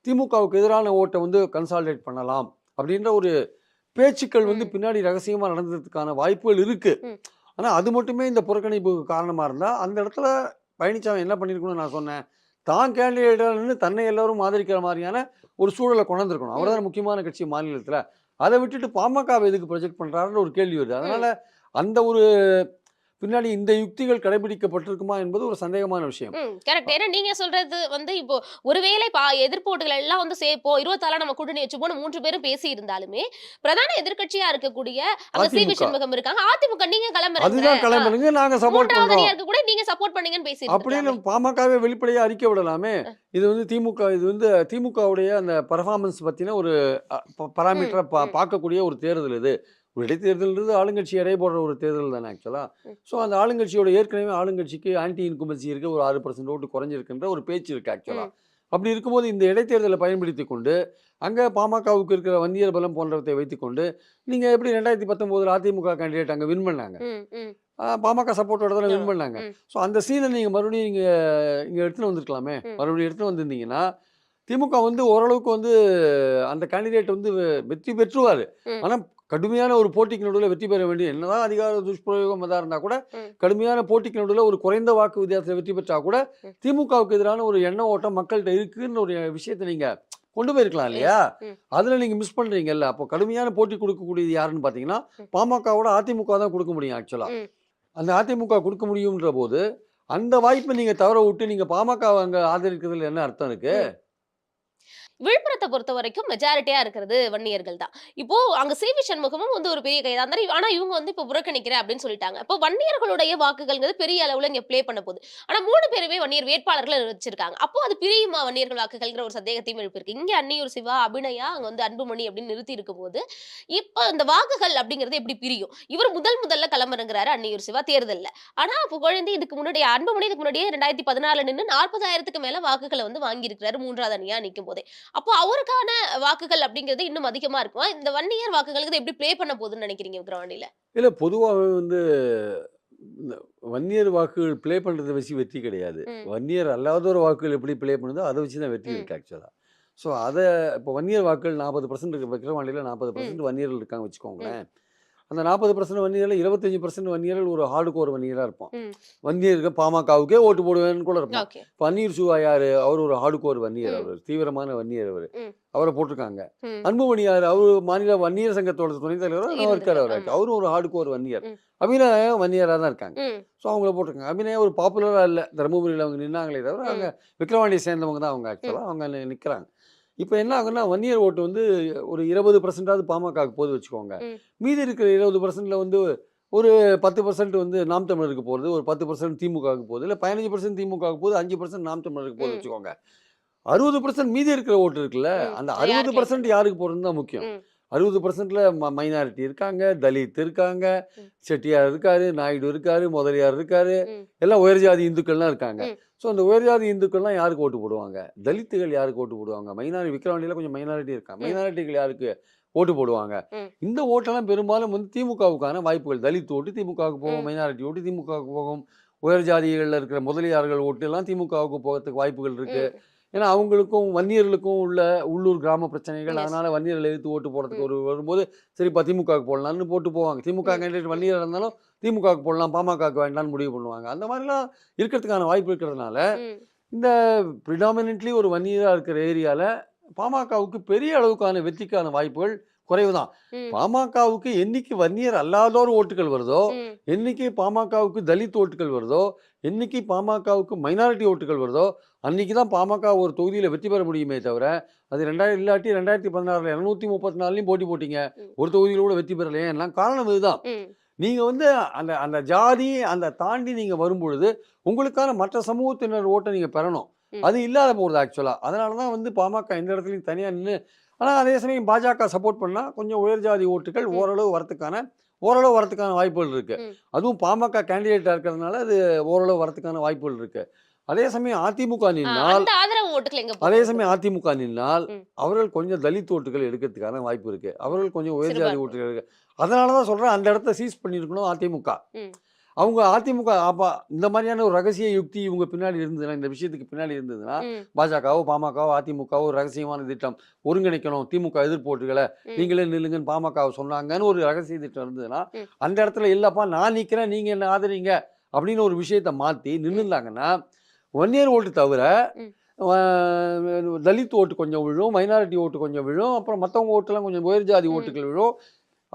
திமுகவுக்கு எதிரான ஓட்டை வந்து கன்சால்டேட் பண்ணலாம் அப்படின்ற ஒரு பேச்சுக்கள் வந்து. பின்னாடி ரகசியமாக நடந்ததுக்கான வாய்ப்புகள் இருக்கு ம். ஆனால் அது மட்டுமே இந்த புறக்கணிப்புக்கு காரணமாக இருந்தால் அந்த இடத்துல பழனிசாமி என்ன பண்ணியிருக்கணும்னு நான் சொன்னேன். தான் கேண்டிடேட்டாக நின்று தன்னை எல்லாரும் ஆதரிக்கிற மாதிரியான ஒரு சூழலை கொண்டு வந்திருக்கணும் அவர் தான் முக்கியமான கட்சி மாநிலத்தில். அதை விட்டுட்டு பாமகவை எதுக்கு ப்ரொஜெக்ட் பண்றாருன்னு ஒரு கேள்வி வருது. அதனால அந்த ஒரு பின்னாடி இந்த யுக்திகள் கடைபிடிக்கப்பட்டிருக்குமா என்பது ஒரு சந்தேகமான விஷயம். கரெக்ட் ஏன்னா நீங்க சொல்றது வந்து இப்போ ஒருவேளை எதிர்ப்போட்டுகள் எல்லாம் வந்து சேர்ப்போம் இருபத்தாலா நம்ம கூட்டணி வச்சுப்போம் மூன்று பேரும் பேசி இருந்தாலுமே பிரதான எதிர்க்கட்சியா இருக்கக்கூடிய சி. சண்முகம் இருக்காங்க. அதிமுக நீங்க கிளம்புறீங்க. அதுதான் கிளம்புறீங்க நாங்க சப்போர்ட் பண்றோம். இருக்க கூட நீங்க சப்போர்ட் பண்ணீங்கன்னு பேசி அப்படின்னு பாமகவே வெளிப்படையா அறிக்கை விடலாமே. இது வந்து திமுக இது வந்து திமுகவுடைய அந்த பர்ஃபார்மன்ஸ் பத்தின ஒரு பராமீட்டரை. பார்க்கக்கூடிய ஒரு தேர்தல் இது. இடைத்தேர்தல்ன்றது ஆளுங்கட்சி எடை போடுற ஒரு தேர்தல் தானே ஆக்சுவலா ம். ஸோ அந்த ஆளுங்கட்சியோட ஏற்கனவே ஆளுங்கட்சிக்கு ஆன்டி இன்குமன்சி இருக்கு ஒரு ஆறு பர்சன்ட் ஓட்டு குறைஞ்சிருக்குன்ற ஒரு பேச்சு இருக்கு ஆக்சுவலா ம். அப்படி இருக்கும்போது இந்த இடைத்தேர்தலை பயன்படுத்தி கொண்டு அங்கே பாமகவுக்கு இருக்கிற வந்தியர் பலம் போன்றவற்றை வைத்துக்கொண்டு நீங்கள் எப்படி ரெண்டாயிரத்தி பத்தொம்போதில் அதிமுக கேண்டிடேட் அங்கே வின் பண்ணாங்க பாமக சப்போர்ட்டோட தானே வின். பண்ணாங்க. ஸோ அந்த சீனை நீங்கள் மறுபடியும் நீங்கள் இங்கே எடுத்துகிட்டு வந்திருக்கலாமே. மறுபடியும் எடுத்துகிட்டு வந்திருந்தீங்கன்னா திமுக வந்து ஓரளவுக்கு வந்து அந்த கேண்டிடேட் வந்து வெற்றி பெற்றுவார். ஆனால் கடுமையான ஒரு போட்டிக்கு நடுவில் வெற்றி பெற வேண்டிய என்னதான் அதிகார துஷ்பிரயோகம் எதாக இருந்தால் கூட. கடுமையான போட்டிக்கு நடுவில் ஒரு குறைந்த வாக்கு வித்தியாசத்தில் வெற்றி பெற்றா கூட. திமுகவுக்கு எதிரான ஒரு எண்ண ஓட்டம் மக்கள்கிட்ட இருக்குன்னு ஒரு விஷயத்தை நீங்கள் கொண்டு போயிருக்கலாம் இல்லையா. அதில் நீங்கள் மிஸ் பண்ணுறீங்கல்ல அப்போ கடுமையான போட்டி கொடுக்கக்கூடியது யாருன்னு பார்த்தீங்கன்னா. பாமகவோட அதிமுக தான் கொடுக்க முடியும் ஆக்சுவலாக. அந்த அதிமுக கொடுக்க முடியுன்ற போது அந்த வாய்ப்பை நீங்க தவற விட்டு நீங்க பாமக அங்க ஆதரிக்கிறதுல என்ன அர்த்தம் இருக்கு விழுப்புரத்தை பொறுத்த வரைக்கும் மெஜாரிட்டியா இருக்கிறது வன்னியர்கள் தான். இப்போ அங்க சி. வி. சண்முகமும் வந்து ஒரு பெரிய கைதான். இருந்தார் ஆனா இவங்க வந்து இப்போ புறக்கணிக்கிறேன் அப்படின்னு சொல்லிட்டாங்க. இப்போ வன்னியர்களுடைய வாக்குகள்ங்கிறது பெரிய அளவுல இங்க ப்ளே பண்ண போகுது. ஆனா மூணு பேருமே வன்னியர் வேட்பாளர்கள் வச்சிருக்காங்க. அப்போ அது பிரியுமா வன்னியர்கள் வாக்குகள்ங்கிற ஒரு சந்தேகத்தையும் எழுப்பியிருக்கு. இங்க அன்னியூர் சிவா அபிநயா அங்க வந்து அன்புமணி அப்படின்னு நிறுத்தி இருக்கும் போது இப்போ இந்த வாக்குகள் அப்படிங்கிறது எப்படி பிரியும்? இவர் முதல் முதல்ல கிளம்புறங்கிறாரு அன்னியூர் சிவா தேர்தலில். ஆனா இப்போ குழந்தை இதுக்கு முன்னாடி அன்புமணி இதுக்கு முன்னாடியே ரெண்டாயிரத்தி பதினாலு நின்று நாற்பதாயிரத்துக்கு மேல வாக்குகளை வந்து வாங்கியிருக்கிறாரு மூன்றாவது அணியா நிற்கும் போதே அப்போ அவருக்கான வாக்குகள் அப்படிங்கிறது இன்னும் அதிகமா இருக்குமா? இந்த வன்னியர் வாக்குகளுக்கு இது எப்படி ப்ளே பண்ண போகுதுன்னு நினைக்கிறீங்க விக்ரவாண்டியில? இல்ல பொதுவாகவே வந்து இந்த வன்னியர் வாக்குகள் ப்ளே பண்றதை வச்சு வெற்றி கிடையாது. ம். வன்னியர் அல்லாத ஒரு வாக்குகள் எப்படி ப்ளே பண்ணுதோ அதை வச்சு தான் வெற்றி. இருக்கு ஆக்சுவலா ஸோ அதை இப்போ வன்னியர் வாக்குகள் நாற்பது பர்சன்ட் இருக்கு. விக்கிரவாண்டியில் நாற்பது பர்சன்ட் வன்னியர்கள் இருக்காங்க வச்சுக்கோங்களேன். அந்த நாற்பது பர்சன்ட் வன்னியர்கள் இருபத்தஞ்சு பர்சன்ட் வன்னியர்கள் ஒரு ஹார்டு கோர் வன்னியராக இருப்பான். ம். வன்னியருக்கு பாமகவுக்கே ஓட்டு போடுவேன்னு கூட இருப்பான். பன்னீர் சுவா யாரு? அவர் ஒரு ஹார்டு கோர் வன்னியர். அவர் தீவிரமான வன்னியர் அவர். அவரை போட்டிருக்காங்க. ம். அன்புமணி யார்? அவர் மாநில வன்னியர் சங்கத்தோட துணைத் தலைவர் அவர் இருக்கார் அவர் அவரும் ஒரு ஹார்டு கோர் வன்னியர். அபிநயம் வன்னியராக தான் இருக்காங்க. ஸோ அவங்கள போட்டிருக்காங்க. அபிநயம் ஒரு பாப்புலராக இல்லை. தருமபுரியில் அவங்க நின்னாங்களே தவிர. அவங்க விக்ரவாண்டியை சேர்ந்தவங்க தான் அவங்க ஆக்சுவலாக அவங்க நிற்கிறாங்க இப்போ என்ன ஆகுன்னா வன்னியர் ஓட்டு வந்து ஒரு இருபது பர்சன்டாவது பாமகவுக்கு போது வச்சுக்கோங்க. மீதி இருக்கிற இருபது பர்சன்ட்ல வந்து ஒரு பத்து பர்சன்ட் வந்து நாம் தமிழருக்கு போகிறது ஒரு பத்து பர்சன்ட் திமுகவுக்கு போகுது இல்லை பதினஞ்சு பர்சன்ட் திமுகவுக்கு போகுது அஞ்சு பர்சன்ட் நாம் தமிழருக்கு போகுது. வச்சுக்கோங்க அறுபது பர்சன்ட் மீதி இருக்கிற ஓட்டு இருக்குல்ல. அந்த அறுபது பர்சன்ட் யாருக்கு போகிறது தான் முக்கியம். அறுபது பர்சன்ட்ல மைனாரிட்டி இருக்காங்க தலித் இருக்காங்க. செட்டியார் இருக்காரு நாயுடு இருக்காரு முதலியார் இருக்காரு. எல்லாம் உயர்ஜாதி இந்துக்கள்லாம் இருக்காங்க. ஸோ அந்த உயர்ஜாதி இந்துக்கள்லாம் யாருக்கு ஓட்டு போடுவாங்க தலித்துகள் யாருக்கு ஓட்டு போடுவாங்க மைனாரி விக்ரவாண்டியில் கொஞ்சம் மைனாரிட்டி இருக்காங்க. மைனாரிட்டிகள் யாருக்கு ஓட்டு போடுவாங்க. இந்த ஓட்டெல்லாம் பெரும்பாலும் வந்து திமுகவுக்கான வாய்ப்புகள் தலித் ஓட்டு திமுகவுக்கு போகும். மைனாரிட்டி ஓட்டு திமுகவுக்கு போகும் உயர் ஜாதிகளில் இருக்கிற முதலியார்கள் ஓட்டு எல்லாம் திமுகவுக்கு போகிறதுக்கு வாய்ப்புகள் இருக்கு ம். ஏன்னா அவங்களுக்கும் வன்னியர்களுக்கும் உள்ள உள்ளூர் கிராம பிரச்சனைகள். அதனால வன்னியர்களை எடுத்து ஓட்டு போடுறதுக்கு ஒரு வரும்போது சரிப்பா திமுகவுக்கு போடலாம்னு போட்டு போவாங்க திமுக. கேண்டிடேட் வன்னியர் இருந்தாலும் திமுகவுக்கு போடலாம் பாமகவுக்கு வேண்டாம்னு முடிவு பண்ணுவாங்க அந்த மாதிரிலாம் இருக்கிறதுக்கான வாய்ப்பு இருக்கிறதுனால. இந்த ப்ரிடாமினென்ட்லி ஒரு வன்னியராக இருக்கிற ஏரியாவில் பாமகவுக்கு பெரிய அளவுக்கான வெற்றிக்கான வாய்ப்புகள் குறைவு தான். பாமகவுக்கு என்னைக்கு வன்னியர் அல்லாதோர் ஓட்டுகள் வருதோ. என்னைக்கு பாமகவுக்கு தலித் ஓட்டுகள் வருதோ என்னைக்கு பாமகவுக்கு மைனாரிட்டி ஓட்டுகள் வருதோ அன்னைக்கு தான் பாமக ஒரு தொகுதியில் வெற்றி பெற முடியுமே தவிர அது ரெண்டாயிரம் இல்லாட்டி ரெண்டாயிரத்தி பதினாறுல இரநூத்தி முப்பத்தி நாலுலையும் போட்டி போட்டீங்க. ஒரு தொகுதியில் கூட வெற்றி பெறலையே எல்லாம் காரணம் இதுதான். நீங்கள் வந்து அந்த அந்த ஜாதி அந்த தாண்டி நீங்கள் வரும்பொழுது உங்களுக்கான மற்ற சமூகத்தினர் ஓட்டை நீங்கள் பெறணும். அது இல்லாத போகிறது ஆக்சுவலாக அதனால தான் வந்து பாமக எந்த இடத்துலையும் தனியாக நின்று ஆனால் அதே சமயம் பாஜக சப்போர்ட் பண்ணால் கொஞ்சம் உயர் ஜாதி ஓட்டுகள். ஓரளவு வரத்துக்கான ஓரளவு வரத்துக்கான வாய்ப்புகள் இருக்குது. அதுவும் பாமக கேண்டிடேட்டாக இருக்கிறதுனால அது ஓரளவு வரத்துக்கான வாய்ப்புகள் இருக்குது அதே சமயம் அதிமுக நின்னால் அதே? சமயம் அதிமுக நின்னால். அவர்கள் கொஞ்சம் தலித் ஓட்டுகள் எடுக்கிறதுக்கான வாய்ப்பு இருக்கு அவர்கள் கொஞ்சம் உயர் ஜாதி. ஓட்டுகள் இருக்கு அதனால தான் சொல்றேன் அந்த இடத்த சீஸ் பண்ணியிருக்கணும் அதிமுக. அவங்க அதிமுக அப்பா இந்த மாதிரியான ஒரு ரகசிய யுக்தி இவங்க பின்னாடி இருந்ததுன்னா இந்த விஷயத்துக்கு பின்னாடி இருந்ததுன்னா. பாஜகவோ பாமகவோ அதிமுகவோ ரகசியமான திட்டம் ஒருங்கிணைக்கணும் திமுக எதிர்ப்போட்டுகளை ம். நீங்களே நில்லுங்கன்னு பாமக சொன்னாங்கன்னு ஒரு ரகசிய திட்டம் இருந்ததுன்னா. அந்த இடத்துல இல்லப்பா நான் நிக்கிறேன் நீங்க என்ன ஆதரிங்க அப்படின்னு ஒரு விஷயத்த மாத்தி நின்றுந்தாங்கன்னா ஒன் இயர் ஓட்டு தவிர தலித் ஓட்டு கொஞ்சம் விழும் மைனாரிட்டி ஓட்டு கொஞ்சம் விழும் அப்புறம் மற்றவங்க ஓட்டுலாம் கொஞ்சம் உயர் ஜாதி. ஓட்டுகள் விழும்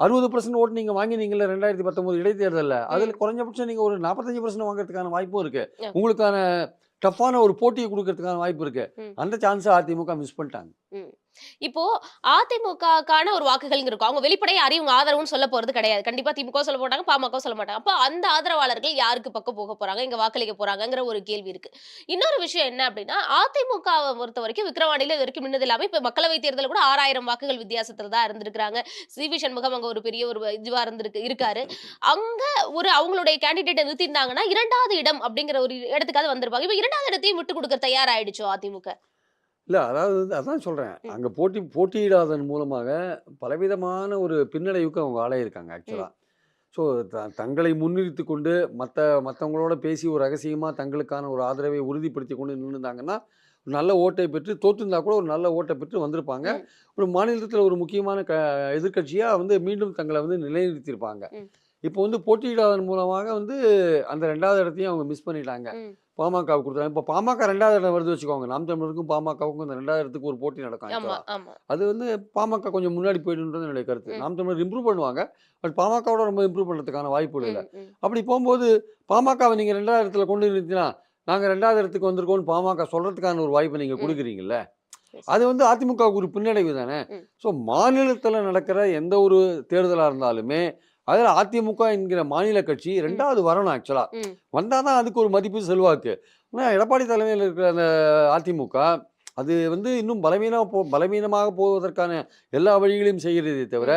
அறுபது பர்சன்ட் ஓட்டு நீங்கள் வாங்கினீங்கல்ல ரெண்டாயிரத்தி பத்தொம்போது இடைத்தேர்தலில். அதில் குறைஞ்சபட்சம் நீங்கள் ஒரு நாற்பத்தஞ்சு பர்சன்ட் வாங்குறதுக்கான வாய்ப்பும் இருக்கு. உங்களுக்கான டஃப்பான ஒரு போட்டியை கொடுக்கறதுக்கான வாய்ப்பு இருக்கு. அந்த சான்ஸை அதிமுக மிஸ் பண்ணிட்டாங்க. இப்போ அதிமுகக்கான ஒரு வாக்குகள் இருக்கும். அவங்க வெளிப்படையை யாரையும் இவங்க ஆதரவுன்னு சொல்ல போறது கிடையாது. கண்டிப்பா திமுக சொல்ல மாட்டாங்க பாமக சொல்ல மாட்டாங்க. அப்போ அந்த ஆதரவாளர்கள் யாருக்கு பக்கம் போக போறாங்க இங்க வாக்களிக்க போறாங்கிற ஒரு கேள்வி இருக்கு. இன்னொரு விஷயம் என்ன அப்படின்னா அதிமுகவை பொறுத்த வரைக்கும் விக்ரவாண்டியில இது வரைக்கும் நின்னது இல்லாம இப்ப மக்களவை தேர்தல் கூட ஆறாயிரம் வாக்குகள் வித்தியாசத்துல தான் இருந்திருக்காங்க சி. வி. சண்முகம் அங்க ஒரு பெரிய ஒரு இதுவா இருந்திருக்கு இருக்காரு. அங்க ஒரு அவங்களுடைய கேண்டிடேட்டை நிறுத்தியிருந்தாங்கன்னா இரண்டாவது இடம் அப்படிங்கிற ஒரு இடத்துக்காவது வந்திருப்பாங்க. இப்ப இரண்டாவது இடத்தையும் விட்டு கொடுக்க தயாராயிடுச்சோ அதிமுக? இல்லை அதாவது வந்து அதான் சொல்கிறேன். அங்கே போட்டி போட்டியிடாதன் மூலமாக பலவிதமான ஒரு பின்னடைவுக்கு அவங்க ஆளாயிருக்காங்க ஆக்சுவலாக ஸோ த தங்களை முன்னிறுத்தி கொண்டு மற்ற மற்றவங்களோட பேசி ஒரு ரகசியமாக தங்களுக்கான ஒரு ஆதரவை உறுதிப்படுத்தி கொண்டு நின்றுந்தாங்கன்னா ஒரு நல்ல ஓட்டை பெற்று தோற்றுந்தா கூட ஒரு நல்ல ஓட்டை பெற்று வந்திருப்பாங்க. ஒரு மாநிலத்தில் ஒரு முக்கியமான க எதிர்க்கட்சியாக வந்து மீண்டும் தங்களை வந்து நிலைநிறுத்தியிருப்பாங்க. இப்போ வந்து போட்டியிடாதன் மூலமாக வந்து அந்த ரெண்டாவது இடத்தையும் அவங்க மிஸ் பண்ணிட்டாங்க. பாமகவுக்கு கொடுத்தாங்க இப்போ பாமக ரெண்டாவது இடம் வருது வச்சுக்கோங்க நாம் தமிழருக்கும் பாமகவுக்கும் இந்த ரெண்டாவது இடத்துக்கு ஒரு போட்டி நடக்கும் அது வந்து பாமக கொஞ்சம் முன்னாடி போயிடுன்றது என்னுடைய கருத்து. நாம் தமிழர் இம்ப்ரூவ் பண்ணுவாங்க பட் பாமகவோட ரொம்ப இம்ப்ரூவ் பண்ணுறதுக்கான வாய்ப்பு இல்லை. அப்படி போகும்போது பாமகவை நீங்கள் ரெண்டாவது இடத்துல கொண்டு நிறுத்தினா நாங்கள் ரெண்டாவது இடத்துக்கு வந்திருக்கோம்னு பாமக சொல்கிறதுக்கான ஒரு வாய்ப்பை நீங்கள். கொடுக்குறீங்கல்ல. அது வந்து அதிமுகவுக்கு ஒரு பின்னடைவு தானே. ஸோ மாநிலத்தில் நடக்கிற எந்த ஒரு தேர்தலாக இருந்தாலுமே அதில் அதிமுக என்கிற மாநில கட்சி ரெண்டாவது வரணும் ஆக்சுவலாக. வந்தால் தான் அதுக்கு ஒரு மதிப்பு செல்வாக்கு. ஆனால் எடப்பாடி தலைமையில் இருக்கிற அந்த அதிமுக அது வந்து இன்னும் பலவீனமாக போ பலவீனமாக போவதற்கான எல்லா வழிகளையும் செய்கிறதே தவிர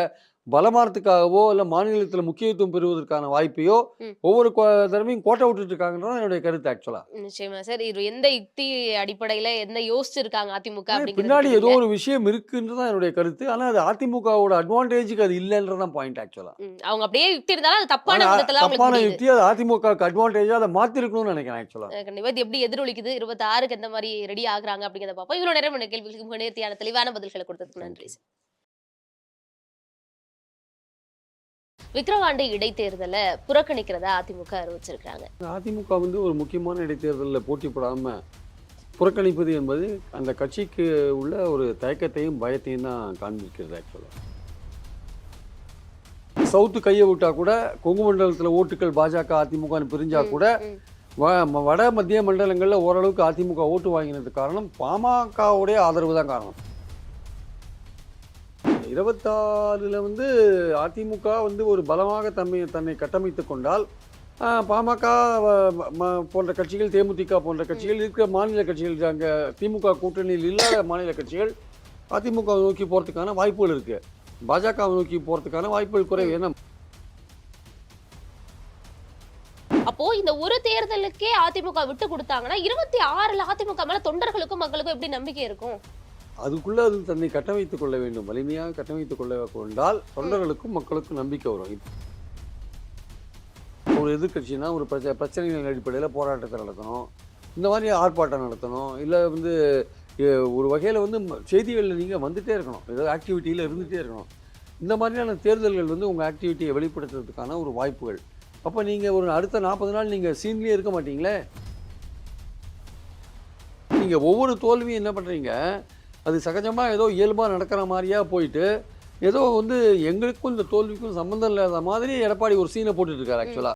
பலமாறத்துக்காகவோ இல்லை மாநிலத்தில் முக்கியத்துவம் பெறுவதற்கான வாய்ப்பையோ. ஒவ்வொரு தடவையும் கோட்டை விட்டுட்டு இருக்காங்கன்றது என்னுடைய கருத்து ஆக்சுவலாக நிச்சயமா சார். இது எந்த யுக்தி அடிப்படையில என்ன யோசிச்சிருக்காங்க அதிமுக பின்னாடி ஏதோ. ஒரு விஷயம் இருக்குன்றது தான் என்னுடைய கருத்து. ஆனால் அது அதிமுகவோட அட்வான்டேஜுக்கு அது இல்லைன்றதான் பாயிண்ட் ஆக்சுவலாக ம், அவங்க அப்படியே யுக்தி இருந்தாலும் அது தப்பான விதத்துல தப்பான யுக்தி அது அதிமுகவுக்கு அட்வான்டேஜாக அதை மாற்றிருக்கணும்னு நினைக்கிறேன் ஆக்சுவலாக அஹ் கண்டிப்பா. இது எப்படி எதிரொலிக்குது? இருபத்தி ஆறுக்கு எந்த மாதிரி ரெடி ஆகுறாங்க அப்படிங்கிறத பார்ப்போம். இவ்வளவு நேரம் கேள்விகளுக்கு நேர்த்தியான தெளிவான பதில்களை கொடுத்ததுக்கு நன்றி சார். விக்கிரவாண்டி இடைத்தேர்தலை புறக்கணிக்கிறதா அதிமுக அறிவிச்சிருக்காங்க அதிமுக வந்து ஒரு முக்கியமான இடைத்தேர்தலில் போட்டி போடாமல் புறக்கணிப்பது என்பது அந்த கட்சிக்கு உள்ள ஒரு தயக்கத்தையும் பயத்தையும் தான் காண்பிக்கிறது ஆக்சுவலாக சவுத்து கையை விட்டா கூட கொங்கு மண்டலத்தில் ஓட்டுகள் பாஜக அதிமுகன்னு பிரிஞ்சா கூட வட மத்திய மண்டலங்களில் ஓரளவுக்கு அதிமுக ஓட்டு வாங்கினதுக்கு காரணம் பாமகவுடைய ஆதரவு தான் காரணம். இருபத்தாறில் வந்து அதிமுக வந்து ஒரு பலமாக தம்மை தன்னை கட்டமைத்து கொண்டால் பாமக போன்ற கட்சிகள் தேமுதிக போன்ற கட்சிகள் இருக்கிற மாநில கட்சிகள் அங்கே திமுக கூட்டணியில் இல்லாத மாநில கட்சிகள் அதிமுக நோக்கி போகிறதுக்கான வாய்ப்புகள் இருக்குது பாஜக நோக்கி போகிறதுக்கான வாய்ப்புகள் குறைவு. ஏன்னா அப்போ இந்த ஒரு தேர்தலுக்கே அதிமுக விட்டு கொடுத்தாங்கன்னா இருபத்தி ஆறுல அதிமுக மேல தொண்டர்களுக்கும் மக்களுக்கும் எப்படி நம்பிக்கை இருக்கும்? அதுக்குள்ளே அது தன்னை கட்டமைத்துக் கொள்ள வேண்டும். வலிமையாக கட்டமைத்துக் கொள்ள கொண்டால் தொண்டர்களுக்கும் மக்களுக்கும் நம்பிக்கை வரும். ஒரு எதிர்கட்சினா ஒரு பிரச்சனை பிரச்சனைகளின் அடிப்படையில் போராட்டத்தை நடத்தணும். இந்த மாதிரி ஆர்ப்பாட்டம் நடத்தணும். இல்லை வந்து ஒரு வகையில் வந்து ம- செய்திகளில் நீங்கள் வந்துகிட்டே இருக்கணும். ஏதாவது ஆக்டிவிட்டியில் இருந்துகிட்டே இருக்கணும். இந்த மாதிரியான தேர்தல்கள் வந்து உங்கள் ஆக்டிவிட்டியை வெளிப்படுத்துறதுக்கான ஒரு வாய்ப்புகள். அப்போ நீங்கள் ஒரு அடுத்த நாற்பது நாள் நீங்கள் சீன்லேயே இருக்க மாட்டீங்களே? நீங்கள் ஒவ்வொரு தோல்வியும் என்ன பண்ணுறீங்க அது சகஜமாக ஏதோ இயல்பாக நடக்கிற மாதிரியா போயிட்டு ஏதோ வந்து எங்களுக்கும் இந்த தோல்விக்கும் சம்மந்தம் இல்லாத மாதிரி எடப்பாடி ஒரு சீனை போட்டுட்ருக்காரு ஆக்சுவலாக